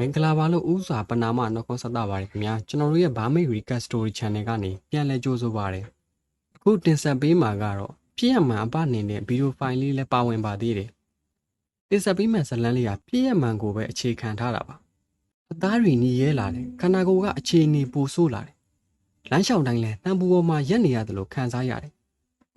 မင်္ဂလာပါလို့ဥစွာပနာမနှုတ်ခွန်းဆက်တာပါတယ်ခင်ဗျာကျွန်တော်တို့ရဲ့ Burmese Recap Story Channel ကနေပြန်လည်ကြိုဆိုပါရစေအခုတင်ဆက်ပေးမှာကတော့ဖြစ်ရမှန်အပနေတဲ့ဗီဒီယိုဖိုင်လေးလည်းပါဝင်ပါသေးတယ်တင်ဆက်ပေးမယ့်ဇာတ်လမ်းလေးကဖြစ်ရမှန်ကိုပဲအခြေခံထားတာပါအသားတွေညီရဲလာတယ်ခန္ဓာကိုယ်ကအခြေအနေပိုဆိုးလာတယ်လမ်းလျှောက်တိုင်းလဲတန်ပူပေါ်မှာရက်နေရတယ်လို့ခံစားရတယ်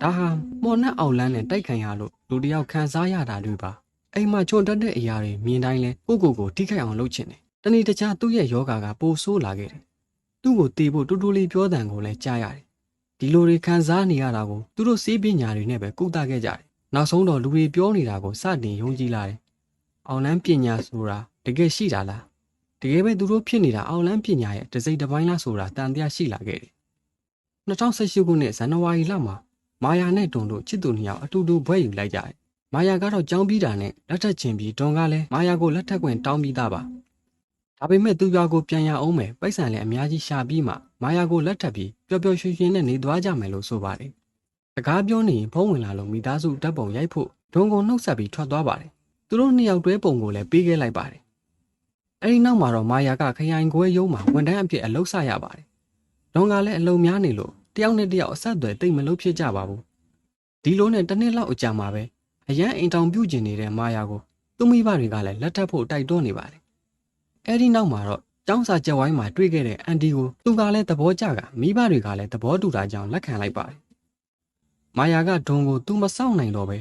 ဒါဟာမော်နှက်အောင်လန်းနဲ့တိုက်ခံရလို့လူတစ်ယောက်ခံစားရတာတွေပါ အိမ်မှာချွန်တက်တဲ့အရာတွေမြင်တိုင်းလဲကိုကိုကိုထိခိုက်အောင်လုပ်ချင်တယ်။တနေ့တခြားသူ့ရဲ့ယောဂါကပိုဆိုးလာခဲ့တယ်။သူ့ကိုတေးဖို့တူတူလေးပြောတန်ကိုလည်းကြားရတယ်။ဒီလိုတွေခံစားနေရတာကိုသူတို့စေးပညာတွေနဲ့ပဲကုသခဲ့ကြတယ်။နောက်ဆုံးတော့လူတွေပြောနေတာကိုစတင်ယုံကြည်လာတယ်။အောင်လန်းပညာဆိုတာတကယ်ရှိတာလား။တကယ်ပဲသူတို့ဖြစ်နေတာအောင်လန်းပညာရဲ့တစ်စိတ်တစ်ပိုင်းလားဆိုတာတန်တရားရှိလာခဲ့တယ်။2018ခုနှစ်ဇန်နဝါရီလမှာမာယာနဲ့တွန်တို့ချစ်သူနှစ်ယောက်အတူတူဘွဲယူလိုက်ကြတယ်။ မာယာကတော့ကြောင်းပြီးတာနဲ့လက်ထက်ချင်ပြီးတွန်ကလည်းမာယာကိုလက်ထက်ခွင့်တောင်းပြီးသားပါ။ဒါပေမဲ့သူရွာကိုပြန်ရအောင်မယ်ပိုက်ဆံလည်းအများကြီးရှာပြီးမှမာယာကိုလက်ထပ်ပြီးပျော်ပျော်ရွှင်ရွှင်နဲ့နေသွားကြမယ်လို့ဆိုပါတယ်။စကားပြောနေရင်ဖုံးဝင်လာလို့မိသားစုဓာတ်ပုံရိုက်ဖို့ဒုံကုန်နှုတ်ဆက်ပြီးထွက်သွားပါတယ်။သူတို့နှစ်ယောက်တွဲပုံကိုလည်းပေးခဲ့လိုက်ပါတယ်။အဲဒီနောက်မှာတော့မာယာကခရိုင်ခွဲရုံးမှာဝန်ထမ်းအဖြစ်အလုပ်ဆရပါတယ်။ဒုံကလည်းအလုံများနေလို့တယောက်နဲ့တယောက်အဆက်အသွယ်တိတ်မလို့ဖြစ်ကြပါဘူး။ဒီလိုနဲ့တစ်နှစ်လောက်အကြာမှာပဲ အရန်အိမ်တောင်ပြုတ်ကျင်နေတဲ့မာယာကိုသူ့မိဘတွေကလည်းလက်ထပ်ဖို့တိုက်တွန်းနေပါတယ်။အဲဒီနောက်မှာတော့ကျောင်းစာကြက်ဝိုင်းမှာတွေ့ခဲ့တဲ့အန်တီကိုသူကလည်းသဘောကျကမိဘတွေကလည်းသဘောတူတာကြောင့်လက်ခံလိုက်ပါတယ်။မာယာကဒုံကိုသူမစောင့်နိုင်တော့ပဲ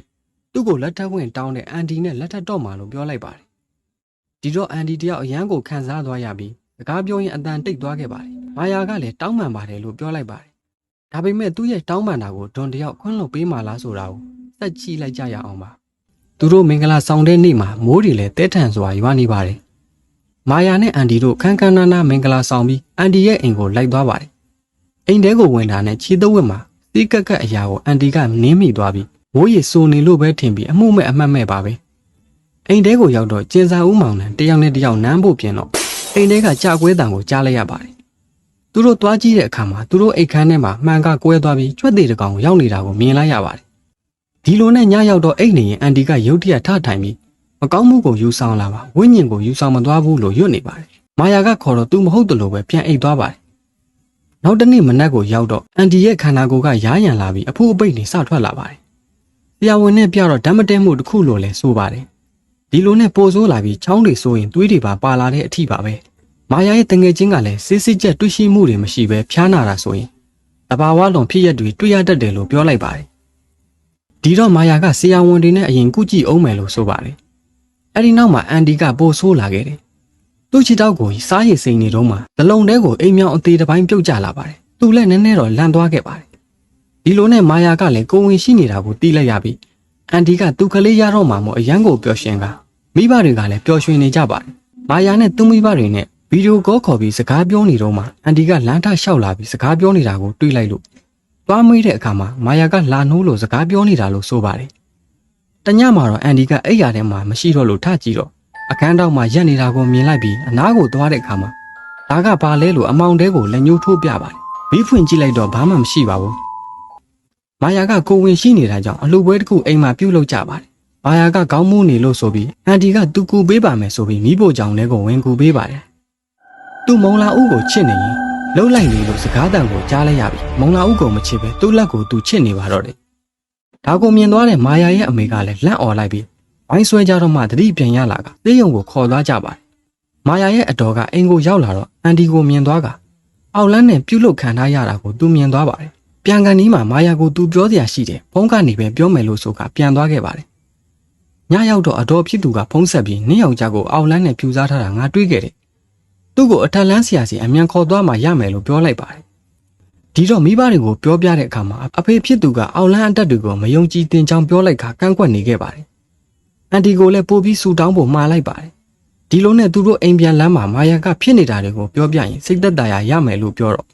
သူ့ကိုလက်ထပ်ဝင်တောင်းတဲ့အန်တီနဲ့လက်ထပ်တော့မှလို့ပြောလိုက်ပါတယ်။ဒီတော့အန်တီတယောက်အရန်ကိုခံစားသွားရပြီးစကားပြောရင်အတန်တိတ်သွားခဲ့ပါတယ်။မာယာကလည်းတောင်းပန်ပါတယ်လို့ပြောလိုက်ပါတယ်။ဒါပေမဲ့သူ့ရဲ့တောင်းပန်တာကိုဒွန်တယောက်ခွင့်လွှတ်ပေးမှလားဆိုတာကို ဆက်ကြည့်လိုက်ကြရအောင်ပါသူတို့မင်္ဂလာဆောင်တဲ့နေ့မှာမိုးတွေလည်းတဲထန်စွာရွာနေပါတယ်မာယာနဲ့အန်ဒီတို့ခန်းခန်းနားနားမင်္ဂလာဆောင်ပြီးအန်ဒီရဲ့အိမ်ကိုလိုက်သွားပါတယ်အိမ်ထဲကိုဝင်လာတဲ့ခြေသဝက်မှာစီးကက်ကက်အရာကိုအန်ဒီကနင်းမိသွားပြီးမိုးရေစိုးနေလို့ပဲထင်ပြီးအမှုမဲ့အမှတ်မဲ့ပါပဲအိမ်ထဲကိုရောက်တော့ကျင်စာဦးမောင်နဲ့တယောက်နဲ့တယောက်နမ်းဖို့ပြင်တော့အိမ်ထဲကကြာကွဲတံကိုကြားလိုက်ရပါတယ်သူတို့သွားကြည့်တဲ့အခါမှာသူတို့အိတ်ခမ်းထဲမှာမှန်ကကွဲသွားပြီးကျွတ်သေးတကောင်ရောက်နေတာကိုမြင်လိုက်ရပါတယ် ဒီလိုနဲ့ညရောက်တော့အိတ်နေရင်အန်တီကရုတ်တရက်ထထိုင်ပြီးမကောင်းမှုကိုယူဆောင်လာပါဝိညာဉ်ကိုယူဆောင်မသွားဘူးလို့ရွတ်နေပါတယ်မာယာကခေါ်တော့သူမဟုတ်တယ်လို့ပဲပြန်အိတ်သွားပါတယ်နောက်တစ်နေ့မနက်ကိုရောက်တော့အန်တီရဲ့ခန္ဓာကိုယ်ကရားရံလာပြီးအဖူအပိတ်နေစထွက်လာပါတယ်ဆရာဝန်နဲ့ပြတော့ဓမ္မတဲမှုတစ်ခုလို့လဲဆိုပါတယ်ဒီလိုနဲ့ပိုဆိုးလာပြီးချောင်းတွေဆိုရင်သွေးတွေပါပါလာတဲ့အထိပါပဲမာယာရဲ့တငယ်ချင်းကလည်းစစ်စစ်ချက်တွေ့ရှိမှုတွေမရှိဘဲဖျားနာတာဆိုရင်တဘာဝလွန်ဖြစ်ရက်တွေတွေ့ရတတ်တယ်လို့ပြောလိုက်ပါတယ် ဒီတော့မာယာကဆရာဝန်တွေနဲ့အရင်ကုကြည့်အောင်မယ်လို့ဆိုပါတယ်အဲ့ဒီနောက်မှာအန်ဒီကပိုဆိုးလာခဲ့တယ်သူ့ခြေထောက်ကိုစားရည်စိန်နေတော့မှဇလုံးတဲကိုအိမ်မြောင်အသေးတစ်ပိုင်းပြုတ်ကျလာပါတယ်သူလည်းနည်းနည်းတော့လန့်သွားခဲ့ပါတယ်ဒီလိုနဲ့မာယာကလည်းကိုဝင်ရှိနေတာကိုတီးလိုက်ရပြီးအန်ဒီကသူ့ကလေးရတော့မှမို့အရန်ကိုပျော်ရွှင်ကမိဘတွေကလည်းပျော်ရွှင်နေကြပါတယ်မာယာနဲ့သူ့မိဘတွေနဲ့ဗီဒီယိုကောခေါ်ပြီးစကားပြောနေတော့မှအန်ဒီကလမ်းထလျှောက်လာပြီးစကားပြောနေတာကိုတွေးလိုက်လို့ သွားမေးတဲ့အခါမှာမာယာကလာနှိုးလို့စကားပြောနေတာလို့ဆိုပါတယ်။တညမှာတော့အန်ဒီကအိပ်ရာထဲမှာမရှိတော့လို့ထကြည့်တော့အခန်းတော့မှရက်နေတာကိုမြင်လိုက်ပြီးအနားကိုသွားတဲ့အခါမှာဒါကဘာလဲလို့အမောင်တဲကိုလက်ညှိုးထိုးပြပါတယ်။ဘီးဖွင့်ကြည့်လိုက်တော့ဘာမှမရှိပါဘူး။မာယာကကိုဝင်ရှိနေတာကြောင့်အလှပွဲတစ်ခုအိမ်မှာပြုတ်လောက်ကြပါတယ်။မာယာကခေါင်းမူးနေလို့ဆိုပြီးအန်ဒီကသူကူပေးပါမယ်ဆိုပြီးမိဖို့ကြောင့်လည်းကိုဝင်ကူပေးပါတယ်။သူမုံလာဦးကိုချစ်နေရင် လှုပ်လိုက်နေလို့စကားတန်ကိုကြားလိုက်ရပြီမုံလာဦးကိုမချစ်ပဲသူ့လက်ကိုသူချစ်နေပါတော့တယ်ဒါကိုမြင်သွားတဲ့မာယာရဲ့အမေကလည်းလန့်អော်လိုက်ပြီးဝိုင်းဆွဲကြတော့မှတတိပြန်ရလာကသေယုံကိုခေါ်သွားကြပါတယ်မာယာရဲ့အတော်ကအိမ်ကိုရောက်လာတော့အန်ဒီကိုမြင်သွားကအောက်လန်းနဲ့ပြုတ်လုခံထားရတာကိုသူမြင်သွားပါတယ်ပြန်ကန်ဒီမှာမာယာကိုသူပြောစရာရှိတယ်ဖုန်းကနေပဲပြောမယ်လို့ဆိုကပြန်သွားခဲ့ပါတယ်ညရောက်တော့အတော်ဖြစ်သူကဖုန်းဆက်ပြီးနင်းယောက်ျားကိုအောက်လန်းနဲ့ဖြူစားထားတာငါတွေးခဲ့တယ် သူ့ကိုအထက်လန်းဆရာစီအမြန်ခေါ်သွားမှရမယ်လို့ပြောလိုက်ပါတယ်။ဒီတော့မိဘတွေကိုပြောပြတဲ့အခါမှာအဖေဖြစ်သူကအောက်လန်းအတက်တွေကိုမယုံကြည်တင်ကြောင်းပြောလိုက်ကကန့်ကွက်နေခဲ့ပါတယ်။အန်တီကိုလည်းပို့ပြီးဆူတောင်းဖို့မှားလိုက်ပါတယ်။ဒီလိုနဲ့သူတို့အိမ်ပြန်လမ်းမှာမာယာကဖြစ်နေတာတွေကိုပြောပြရင်စိတ်သက်သာရရမယ်လို့ပြောတော့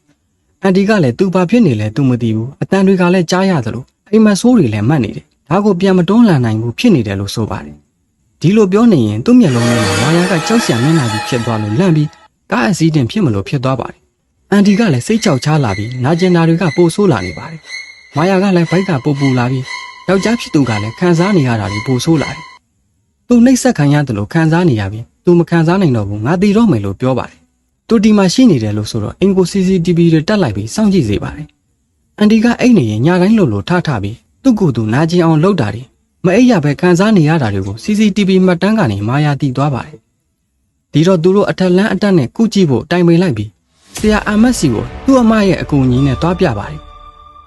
အန်တီကလည်းသူဘာဖြစ်နေလဲသူမသိဘူး။အတန်တွေကလည်းကြားရသလိုအိမ်မဆိုးတွေလည်းမှတ်နေတယ်။ဒါကိုပြန်မတွန်းလှန်နိုင်ဘူးဖြစ်နေတယ်လို့ဆိုပါတယ်။ဒီလိုပြောနေရင်သူ့မျက်လုံးထဲမှာမာယာကကြောက်စရာမျက်နှာကြီးဖြစ်သွားလို့လန့်ပြီး ကားအစည်းတင်ဖြစ်မလို့ဖြစ်သွားပါတယ်။အန်တီကလည်းစိတ်ကြောက်ချလာပြီးနာကျင်တာတွေကပိုဆိုးလာနေပါတယ်။မာယာကလည်းဘိုက်ကပူပူလာပြီးယောက်ျားဖြစ်သူကလည်းခံစားနေရတာတွေပိုဆိုးလာတယ်။သူနှိပ်စက်ခံရတယ်လို့ခံစားနေရပြီးသူသူမခံစားနိုင်တော့ဘူးငါတည်တော့မယ်လို့ပြောပါတယ်သူဒီမှာရှိနေတယ်လို့ဆိုတော့အင်ကို CCTV တွေတက်လိုက်ပြီးစောင့်ကြည့်စေပါတယ်အန်ဒီကအိတ်နေရင်ညတိုင်းလို့လို့ထထပြီးသူ့ကိုယ်သူနာကျင်အောင်လုပ်တာတွေမအိပ်ရပဲခံစားနေရတာတွေကို CCTV မှတ်တမ်းကနေမာယာတီသွားပါတယ် ဒီတော့သူတို့အထက်လန်းအတက်နဲ့ကုကြည့်ဖို့တိုင်ပင်လိုက်ပြီးဆရာအမတ်စီကိုသူ့အမရဲ့အကူအညီနဲ့တွားပြပါတယ်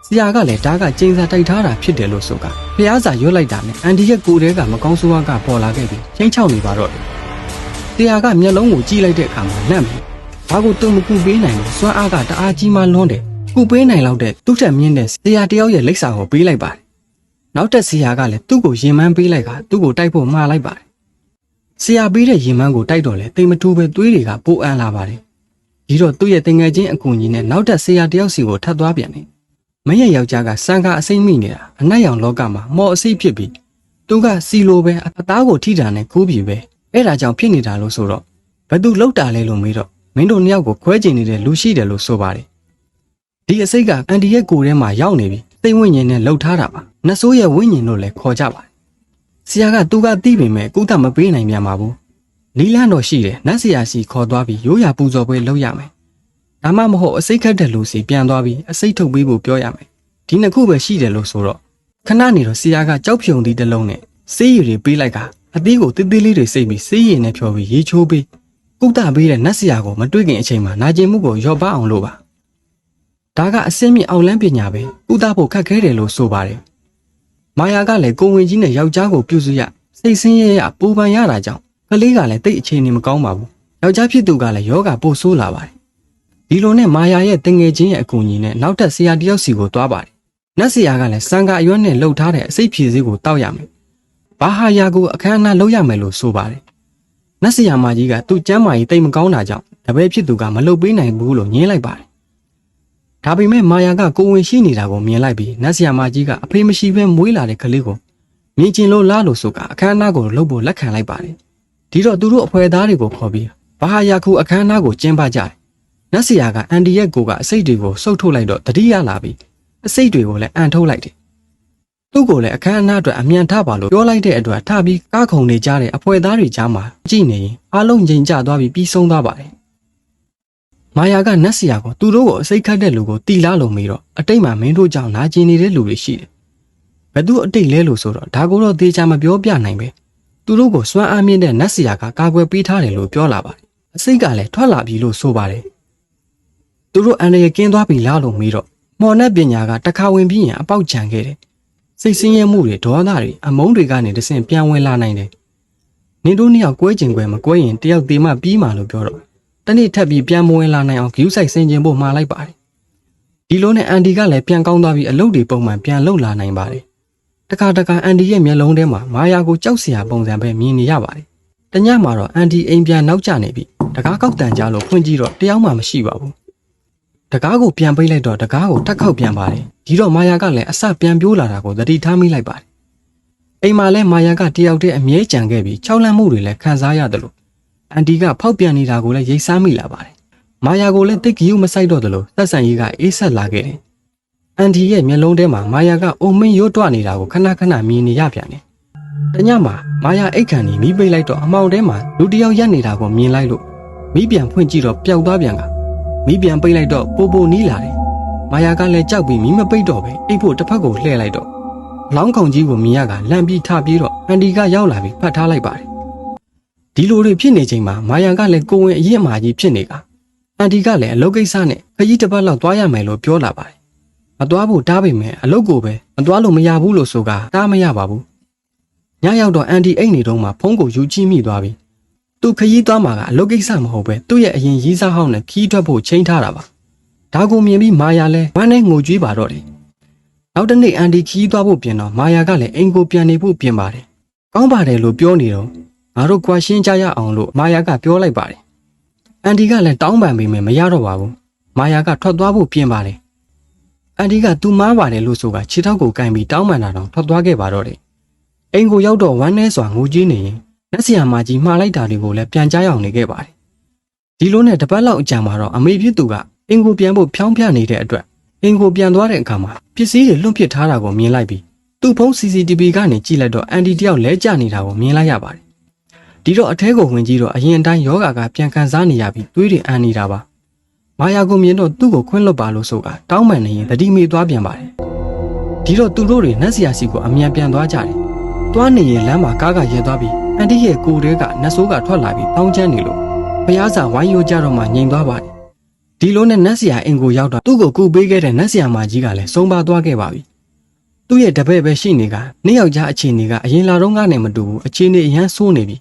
ဆရာကလည်းဒါကကျင်းစာတိုက်ထားတာဖြစ်တယ်လို့ဆိုကဖះစာရွတ်လိုက်တာနဲ့အန်ဒီရဲ့ကိုယ်တဲကမကောင်းဆိုးဝါးကပေါ်လာခဲ့ပြီးချင်းချောက်နေပါတော့တယ်ဆရာကမျက်လုံးကိုကြည့်လိုက်တဲ့အခါမှာလန့်ပြီးဘာကိုတုံမကူပေးနိုင်လို့စွမ်းအားကတအားကြီးမှလွန်းတယ်ကူပေးနိုင်လောက်တဲ့သူ့ထက်မြင့်တဲ့ဆရာတယောက်ရဲ့လိပ်စာကိုပေးလိုက်ပါတယ်နောက်တက်ဆရာကလည်းသူ့ကိုရင်မန်းပေးလိုက်ကသူ့ကိုတိုက်ဖို့မှားလိုက်ပါတယ် ဆရာပေးတဲ့ရင်မန်းကိုတိုက်တော့လေတိမ်မထူးပဲသွေးတွေကပိုအံလာပါတယ်ဒီတော့သူ့ရဲ့တင်ငယ်ချင်းအကူကြီးနဲ့နောက်တက်ဆရာတယောက်စီကိုထပ်သွားပြန်တယ်မရဲ့ယောက်ျားကစံကာအစိမ့်မိနေတာအနက်ရောင်လောကမှာမော်အစိမ့်ဖြစ်ပြီးသူကစီလိုပဲအသားကိုထိတာနဲ့ကူးပြီပဲအဲ့ဒါကြောင့်ဖြစ်နေတာလို့ဆိုတော့ဘသူလောက်တာလဲလို့မေးတော့မင်းတို့နှစ်ယောက်ကိုခွဲကျင်နေတဲ့လူရှိတယ်လို့ဆိုပါတယ်ဒီအစိတ်ကအန်ဒီရဲ့ကိုယ်ထဲမှာရောက်နေပြီသိမ့်ဝိညာဉ်နဲ့လှုပ်ထားတာပါနတ်ဆိုးရဲ့ဝိညာဉ်တို့လည်းခေါ်ကြပါတယ် ဆရာကသူကသိပေမဲ့ကုသမပေးနိုင်ပြန်ပါဘူးလီလန်းတော့ရှိတယ်နတ်ဆရာစီခေါ်သွားပြီးရိုးရာပူဇော်ပွဲလုပ်ရမယ်ဒါမှမဟုတ်အစိတ်ခတ်တဲ့လူစီပြန်သွားပြီးအစိတ်ထုတ်ပေးဖို့ပြောရမယ်ဒီနှစ်ခုပဲရှိတယ်လို့ဆိုတော့ခဏနေတော့ဆရာကကြောက်ဖြုံသီးတစ်လုံးနဲ့ဆေးရည်တွေပေးလိုက်ကအသီးကိုတိတိလေးတွေစိတ်ပြီးဆေးရည်နဲ့ဖြောပြီးရေချိုးပေးကုသပေးတဲ့နတ်ဆရာကိုမတွေ့ခင်အချိန်မှာနာကျင်မှုကိုရော့ပအောင်လို့ပါဒါကအစင်းမြင့်အောင်လန်းပညာပဲကုသဖို့ခက်ခဲတယ်လို့ဆိုပါတယ် မာယာကလည်းကိုဝင်ကြီးနဲ့ယောက်ျားကိုပြုစုရစိတ်ဆင်းရဲရပူပန်ရတာကြောင့်ကလေးကလည်းတိတ်အခြေအနေမကောင်းပါဘူးယောက်ျားဖြစ်သူကလည်းယောဂပို့ဆိုးလာပါတယ်ဒီလိုနဲ့မာယာရဲ့တငယ်ချင်းရဲ့အကူအညီနဲ့နောက်ထပ်ဆရာတယောက်စီကိုတွားပါတယ်နတ်ဆရာကလည်းစံကာအရွက်နဲ့လှုပ်ထားတဲ့အစိတ်ဖြည်စည်းကိုတောက်ရမယ်ဘာဟာယာကိုအခမ်းအနားလုပ်ရမယ်လို့ဆိုပါတယ်နတ်ဆရာမကြီးကသူ့ကျမ်းမာကြီးတိတ်မကောင်းတာကြောင့်တပည့်ဖြစ်သူကမလုပ်ပေးနိုင်ဘူးလို့ညင်းလိုက်ပါတယ် ဒါပေမဲ့မာယာကကိုဝင်ရှိနေတာကိုမြင်လိုက်ပြီးနတ်ဆရာမကြီးကအဖေမရှိဘဲမွေးလာတဲ့ကလေးကိုမြင်ကျင်လို့လားလို့ဆိုကအခမ်းအနားကိုလုပ်ဖို့လက်ခံလိုက်ပါတယ်ဒီတော့သူတို့အဖွဲသားတွေကိုခေါ်ပြီးဘာဟာယာခုအခမ်းအနားကိုကျင်းပကြတယ်နတ်ဆရာကအန်ဒီရဲ့ကိုကအစိတ်တွေကိုစုပ်ထုတ်လိုက်တော့တတိယလာပြီးအစိတ်တွေကိုလည်းအန်ထုတ်လိုက်တယ်သူ့ကိုလည်းအခမ်းအနားအတွက်အမြန်ထပါလို့ပြောလိုက်တဲ့အတွက်ထပြီးကားခုံနေကြတဲ့အဖွဲသားတွေကြားမှာကြည်နေရင်အားလုံးငြိမ်ကျသွားပြီးပြီးဆုံးသွားပါတယ် မာယာကနတ်ဆရာကိုသူတို့ကိုအစိတ်ခတ်တဲ့လူကိုတီလာလို့မေးတော့အတိတ်မှာမင်းတို့ကြောင့်နာကျင်နေတဲ့လူတွေရှိတယ်ဘယ်သူအတိတ်လဲလို့ဆိုတော့ဒါကိုတော့သေချာမပြောပြနိုင်ပဲသူတို့ကိုစွမ်းအားမြင့်တဲ့နတ်ဆရာကကာကွယ်ပေးထားတယ်လို့ပြောလာပါတယ်အစိတ်ကလည်းထွက်လာပြီလို့ဆိုပါတယ်သူတို့အန္တရာယ်ကင်းသွားပြီလားလို့မေးတော့မော်နဲ့ပညာကတစ်ခါဝင်ပြီးရင်အပေါက်ချံခဲ့တယ်စိတ်ဆင်းရဲမှုတွေဒေါသတွေအမုန်းတွေကနေတဆင့်ပြန်ဝင်လာနိုင်တယ်နင်တို့နှစ်ယောက်ကွဲကျင်ကွဲမကွဲရင်တယောက်သေးမှပြီးမှလို့ပြောတော့ တနေ့ထပ်ပြီးပြန်မဝင်လာနိုင်အောင်ဂယူးဆိုင်ဆင်ကျင်ဖို့မှားလိုက်ပါတယ်ဒီလိုနဲ့အန်ဒီကလည်းပြန်ကောင်းသွားပြီးအလုပ်တွေပုံမှန်ပြန်လုပ်လာနိုင်ပါတယ်တခါတခါအန်ဒီရဲ့မျက်လုံးထဲမှာမာယာကိုကြောက်စရာပုံစံပဲမြင်နေရပါတယ်တညမှာတော့အန်ဒီအိမ်ပြန်နောက်ကျနေပြီတကားကောက်တန်ကြလို့ဖွင့်ကြည့်တော့တယောက်မှမရှိပါဘူးတကားကိုပြန်ပိတ်လိုက်တော့တကားကိုတက်ခောက်ပြန်ပါတယ်ဒီတော့မာယာကလည်းအစပြန်ပြိုးလာတာကိုသတိထားမိလိုက်ပါတယ်အိမ်မှာလဲမာယာကတယောက်တည်းအမြဲကြံခဲ့ပြီး၆လန့်မှုတွေလည်းခံစားရတယ်လို့ အန်ဒီကဖောက်ပြန်နေတာကိုလည်းရိတ်စားမိလာပါတယ်မာယာကိုလည်းတိတ်ကြီးမဆိုင်တော့တယ်လို့သက်ဆိုင်ကြီးကအေးဆက်လာခဲ့တယ်အန်ဒီရဲ့မျက်လုံးထဲမှာမာယာကအုံမင်းရွတ်တွနေတာကိုခဏခဏမြင်နေရပြန်တယ်တညမှာမာယာအိတ်ခံနေမိပိတ်လိုက်တော့အမောင်ထဲမှာလူတစ်ယောက်ရက်နေတာကိုမြင်လိုက်လို့မိပြန်ဖွင့်ကြည့်တော့ပျောက်သွားပြန်ကမိပြန်ပိတ်လိုက်တော့ပိုပိုနီးလာတယ်မာယာကလည်းကြောက်ပြီးမိမပိတ်တော့ပဲအိတ်ဖို့တစ်ဖက်ကိုလှည့်လိုက်တော့လောင်းကောင်ကြီးကိုမြင်ရကလန့်ပြီးထပြေးတော့အန်ဒီကရောက်လာပြီးဖတ်ထားလိုက်ပါတယ် ဒီလိုတွေဖြစ်နေချိန်မှာမာယာကလည်းကိုဝင်အရင်အမာကြီးဖြစ်နေကအန်ဒီကလည်းအလုပ်ကိစ္စနဲ့ခကြီးတစ်ပတ်လောက်သွားရမယ်လို့ပြောလာပါတယ်မသွားဖို့တားပေမဲ့အလုပ်ကိုပဲမသွားလို့မရဘူးလို့ဆိုကတားမရပါဘူးညရောက်တော့အန်ဒီအိတ်နေတော့မှဖုန်းကိုယူကြည့်မိသွားပြီသူခရီးသွားမှာကအလုပ်ကိစ္စမဟုတ်ပဲသူ့ရဲ့အရင်ရီးစားဟောင်းနဲ့ခီးထွက်ဖို့ချိန်ထားတာပါဒါကိုမြင်ပြီးမာယာလဲဝမ်းနဲ့ငိုကြွေးပါတော့တယ်နောက်တစ်နေ့အန်ဒီခီးသွားဖို့ပြင်တော့မာယာကလည်းအိမ်ကိုပြန်နေဖို့ပြင်ပါတယ်ကောင်းပါတယ်လို့ပြောနေတော့ ငါတို့ကွာရှင်းကြရအောင်လို့မာယာကပြောလိုက်ပါတယ်အန်ဒီကလည်းတောင်းပန်ပေမဲ့မရတော့ပါဘူးမာယာကထွက်သွားဖို့ပြင်ပါတယ်အန်ဒီကသူမားပါတယ်လို့ဆိုကခြေထောက်ကိုကင်ပြီးတောင်းပန်တာတော့ထွက်သွားခဲ့ပါတော့တယ်အိမ်ကိုရောက်တော့ဝမ်းနဲစွာငိုကြည့်နေရင်လက်ဆီယာမကြီးမှားလိုက်တာတွေကိုလည်းပြန်ကြားအောင်နေခဲ့ပါတယ်ဒီလိုနဲ့တပတ်လောက်အကြာမှာတော့အမေဖြစ်သူကအင်ကိုပြန်ဖို့ဖြောင်းပြနေတဲ့အတွက်အင်ကိုပြန်သွားတဲ့အခါမှာပစ္စည်းတွေလွန့်ပစ်ထားတာကိုမြင်လိုက်ပြီးသူ့ဖုန်း CCTV ကနေကြည့်လိုက်တော့အန်ဒီတယောက်လဲကျနေတာကိုမြင်လိုက်ရပါတယ် ဒီတော့အထဲကိုဝင်ကြည့်တော့အရင်အတိုင်းယောဂါကပြန်ကန်စားနေရပြီးသွေးတွေအန်နေတာပါမာယာကိုမြင်တော့သူ့ကိုခွင့်လွတ်ပါလို့ဆိုကတောင်းပန်နေရင်တတိမေသွားပြန်ပါတယ်ဒီတော့သူတို့တွေနတ်စီယာစီကိုအမြန်ပြန်သွားကြတယ်သွားနေရင်လမ်းမှာကားကရဲသွားပြီးအန်တီရဲ့ကိုယ်တဲကနတ်ဆိုးကထွက်လာပြီးတောင်းချမ်းနေလို့ဖျားစာဝိုင်းရိုးကြတော့မှငြိမ်သွားပါတယ်ဒီလိုနဲ့နတ်စီယာအင်ကိုရောက်တော့သူ့ကိုကူပေးခဲ့တဲ့နတ်စီယာမကြီးကလည်းဆုံးပါသွားခဲ့ပါပြီသူ့ရဲ့တပည့်ပဲရှိနေကနှစ်ယောက်ကြားအခြေအနေကအရင်လာတော့ကနေမတူဘူးအခြေအနေအရန်ဆိုးနေပြီ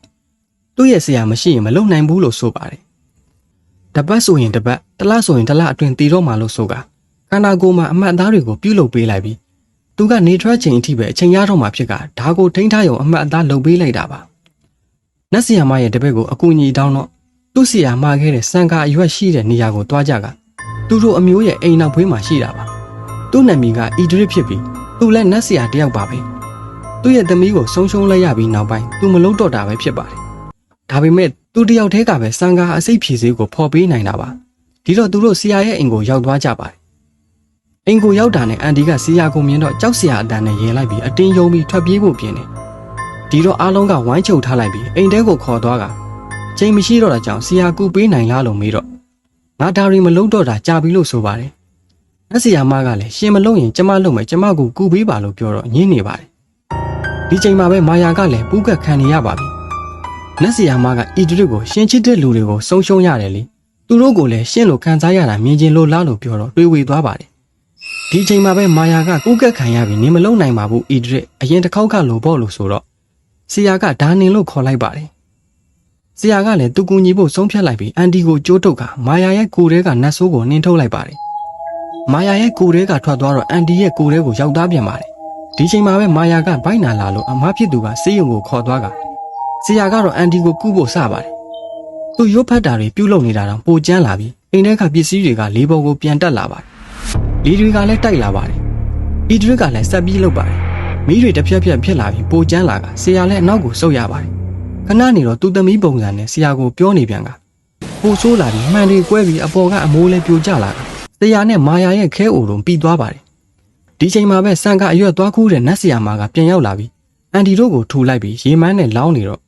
သူ့ရဲ့ဆရာမရှိရင်မလုံနိုင်ဘူးလို့ဆိုပါတယ်။တပတ်ဆိုရင်တပတ်တလဆိုရင်တလအတွင်တည်တော့မှလို့ဆိုကခန္ဓာကိုယ်မှာအမှတ်အသားတွေကိုပြုလုပ်ပေးလိုက်ပြီးသူကနေထွက်ချိန်အထိပဲအချိန်ရတော့မှဖြစ်ကဒါကိုထိန်းထားရုံအမှတ်အသားလုပ်ပေးလိုက်တာပါ။နတ်ဆရာမရဲ့တပည့်ကိုအကူအညီတောင်းတော့သူ့ဆရာမခဲ့တဲ့စံကာအရွက်ရှိတဲ့နေရာကိုတွားကြကသူတို့အမျိုးရဲ့အိမ်နောက်ဖွေးမှာရှိတာပါ။သူ့နာမည်ကဣဒရစ်ဖြစ်ပြီးသူလည်းနတ်ဆရာတယောက်ပါပဲ။သူ့ရဲ့သမီးကိုဆုံးရှုံးလိုက်ရပြီးနောက်ပိုင်းသူမလုံးတော့တာပဲဖြစ်ပါတယ်။ ဒါပေမဲ့သူတယောက်တည်းကပဲစံကားအစိတ်ဖြည့်စည်းကိုဖော်ပေးနိုင်တာပါဒီတော့သူတို့ဆရာရဲ့အိမ်ကိုရောက်သွားကြပါတယ်အိမ်ကိုရောက်တာနဲ့အန်ဒီကဆရာကိုမြင်တော့ကြောက်ဆရာအတန်နဲ့ရဲလိုက်ပြီးအတင်းယုံပြီးထွက်ပြေးဖို့ပြင်တယ်ဒီတော့အားလုံးကဝိုင်းချုပ်ထားလိုက်ပြီးအိမ်ထဲကိုခေါ်သွားကချိန်မရှိတော့တာကြောင့်ဆရာကူပေးနိုင်လားလို့မေးတော့ငါဒါရီမလုံးတော့တာကြာပြီလို့ဆိုပါတယ်လက်ဆရာမကလည်းရှင်မလုံးရင်ကျမလုံးမယ်ကျမကိုကူပေးပါလို့ပြောတော့ညင်းနေပါတယ်ဒီချိန်မှာပဲမာယာကလည်းပူးကတ်ခံနေရပါပြီ နတ်စီယာမကဣဒရစ်ကိုရှင်ချစ်တဲ့လူတွေကိုဆုံးရှုံးရတယ်လေသူတို့ကိုလည်းရှင်းလို့ခံစားရတာမြင်ချင်းလို့လားလို့ပြောတော့တွေးဝေသွားပါတယ်ဒီချိန်မှာပဲမာယာကကုကက်ခံရပြီးနေမလုံနိုင်ပါဘူးဣဒရစ်အရင်တစ်ခေါက်ကလိုပေါ့လို့ဆိုတော့စီယာကဒါနင်လို့ခေါ်လိုက်ပါတယ်စီယာကလည်းသူကူညီဖို့ဆုံးဖြတ်လိုက်ပြီးအန်တီကိုကြိုးတုပ်ကမာယာရဲ့ကိုယ်ထဲကနတ်ဆိုးကိုနှင်းထုတ်လိုက်ပါတယ်မာယာရဲ့ကိုယ်ထဲကထွက်သွားတော့အန်တီရဲ့ကိုယ်ထဲကိုရောက်သားပြန်ပါတယ်ဒီချိန်မှာပဲမာယာကဘိုက်နာလာလို့အမဖြစ်သူကစေးရုံကိုခေါ်သွားက ဆရာကတော့အန်တီကိုကူးဖို့စပါတယ်။သူရုပ်ဖတ်တာတွေပြုတ်လုံနေတာတော့ပိုကျန်းလာပြီးအိမ်ထဲကပစ္စည်းတွေကလေးပေါ်ကိုပြန်တက်လာပါတယ်။လီတွေကလည်းတိုက်လာပါတယ်။အီဒရစ်ကလည်းဆက်ပြီးလုပ်ပါတယ်။မီးတွေတစ်ဖြက်ဖြက်ဖြစ်လာပြီးပိုကျန်းလာကဆရာလည်းအနောက်ကိုဆုတ်ရပါတယ်။ခဏနေတော့သူ့သမီးပုံစံနဲ့ဆရာကိုပြောနေပြန်ကပိုဆိုးလာပြီးမှန်တွေကွဲပြီးအပေါ်ကအမိုးလည်းပြိုကျလာကဆရာနဲ့မာယာရဲ့ခဲအိုတုံပြီးသွားပါတယ်။ဒီချိန်မှာပဲစံကအရွက်သွားခူးတဲ့နတ်ဆရာမကပြန်ရောက်လာပြီးအန်တီတို့ကိုထူလိုက်ပြီးရေမန်းနဲ့လောင်းနေတော့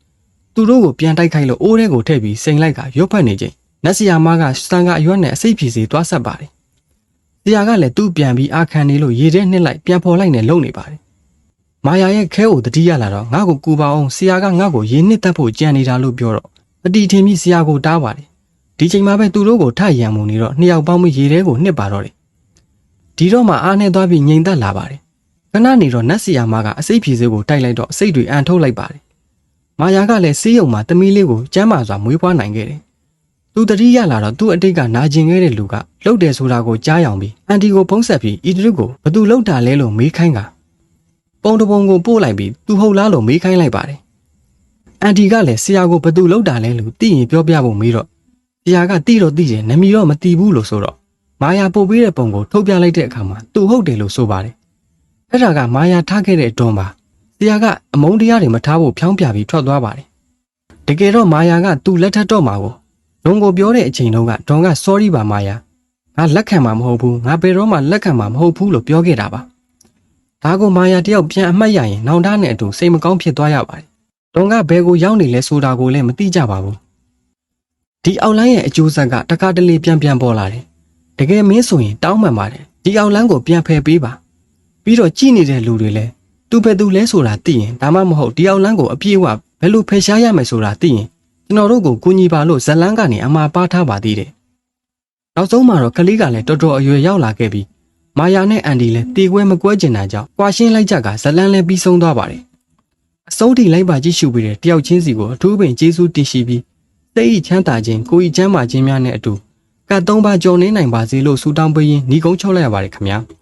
သူတို့ကိုပြန်တိုက်ခိုက်လို့အိုးထဲကိုထည့်ပြီးစိန်လိုက်ကရွတ်ဖက်နေချိန်နတ်ဆရာမကစံကအရွက်နဲ့အစိတ်ဖြည်စီသွားဆက်ပါတယ်။ဆရာကလည်းသူ့ပြန်ပြီးအာခံနေလို့ရေထဲနှစ်လိုက်ပြန်ဖော်လိုက်နဲ့လုံနေပါတယ်။မာယာရဲ့ခဲကိုတတိယလာတော့ငါ့ကိုကူပါအောင်ဆရာကငါ့ကိုရေနှစ်တက်ဖို့ကြံနေတာလို့ပြောတော့တတိထင်ပြီးဆရာကိုတားပါတယ်။ဒီချိန်မှာပဲသူတို့ကိုထရံမှုနေတော့နှစ်ယောက်ပေါင်းပြီးရေထဲကိုနှစ်ပါတော့တယ်။ဒီတော့မှအားနဲ့သွားပြီးငြိမ်သက်လာပါတယ်။ခဏနေတော့နတ်ဆရာမကအစိတ်ဖြည်စီကိုတိုက်လိုက်တော့အစိတ်တွေအန်ထုတ်လိုက်ပါတယ် မာယာကလည်းစေးရုံမှာတမီးလေးကိုကျမ်းမာစွာမွေးဖွားနိုင်ခဲ့တယ်။သူတတိယလာတော့သူ့အတိတ်ကနာကျင်ခဲ့တဲ့လူကလှုပ်တယ်ဆိုတာကိုကြားယောင်ပြီးအန်တီကိုဖုံးဆက်ပြီးအီဒရစ်ကိုဘသူလှုပ်တာလဲလို့မေးခိုင်းကပုံတပုံကိုပို့လိုက်ပြီးသူဟုတ်လားလို့မေးခိုင်းလိုက်ပါတယ်။အန်တီကလည်းဆရာကိုဘသူလှုပ်တာလဲလို့သိရင်ပြောပြဖို့မေးတော့ဆရာကတိတော့သိတယ်နမီတော့မတီးဘူးလို့ဆိုတော့မာယာပို့ပေးတဲ့ပုံကိုထုတ်ပြလိုက်တဲ့အခါမှာသူဟုတ်တယ်လို့ဆိုပါတယ်။အဲ့ဒါကမာယာထားခဲ့တဲ့အတွန်းပါ ဆရာကအမုန်းတရားတွေမထားဖို့ဖြောင်းပြပြီးထွက်သွားပါတယ်။တကယ်တော့မာယာကသူ့လက်ထက်တော့မှာကိုလွန်ကိုပြောတဲ့အချိန်တုန်းကဒေါန်က sorry ပါမာယာငါလက်ခံမှာမဟုတ်ဘူးငါဘယ်တော့မှလက်ခံမှာမဟုတ်ဘူးလို့ပြောခဲ့တာပါ။ဒါကိုမာယာတယောက်ပြန်အမှတ်ရရင်နောင်တနဲ့အတူစိတ်မကောင်းဖြစ်သွားရပါတယ်။ဒေါန်ကဘယ်ကိုရောက်နေလဲဆိုတာကိုလည်းမသိကြပါဘူး။ဒီအောက်လိုင်းရဲ့အကျိုးဆက်ကတခါတလေပြန်ပြန်ပေါ်လာတယ်။တကယ်မင်းဆိုရင်တောင်းပန်ပါတယ်။ဒီအောက်လမ်းကိုပြန်ဖယ်ပေးပါ။ပြီးတော့ကြည်နေတဲ့လူတွေလည်း သူပဲသူလဲဆိုတာသိရင်ဒါမှမဟုတ်ဒီအောင်လန်းကိုအပြည့်အဝဘယ်လိုဖယ်ရှားရမယ်ဆိုတာသိရင်ကျွန်တော်တို့ကိုကူညီပါလို့ဇလန်းကနေအမှာပါထားပါသေးတယ်။နောက်ဆုံးမှာတော့ကလေးကလည်းတော်တော်အရွယ်ရောက်လာခဲ့ပြီးမာယာနဲ့အန်ဒီလည်းတေကွဲမကွဲကျင်တာကြောင့်ကွာရှင်းလိုက်ကြကဇလန်းလည်းပြီးဆုံးသွားပါတယ်။အဆုံးထိလိုက်ပါကြည့်ရှုပြီးတဲ့တယောက်ချင်းစီကိုအထူးပင်ကျေးဇူးတင်ရှိပြီးစိတ်ဤချမ်းသာခြင်းကိုယ်ဤချမ်းသာခြင်းများနဲ့အတူကတ်သုံးပါကြော်နေနိုင်ပါစေလို့ဆုတောင်းပေးရင်းညီကုန်းချုပ်လိုက်ရပါတယ်ခင်ဗျာ။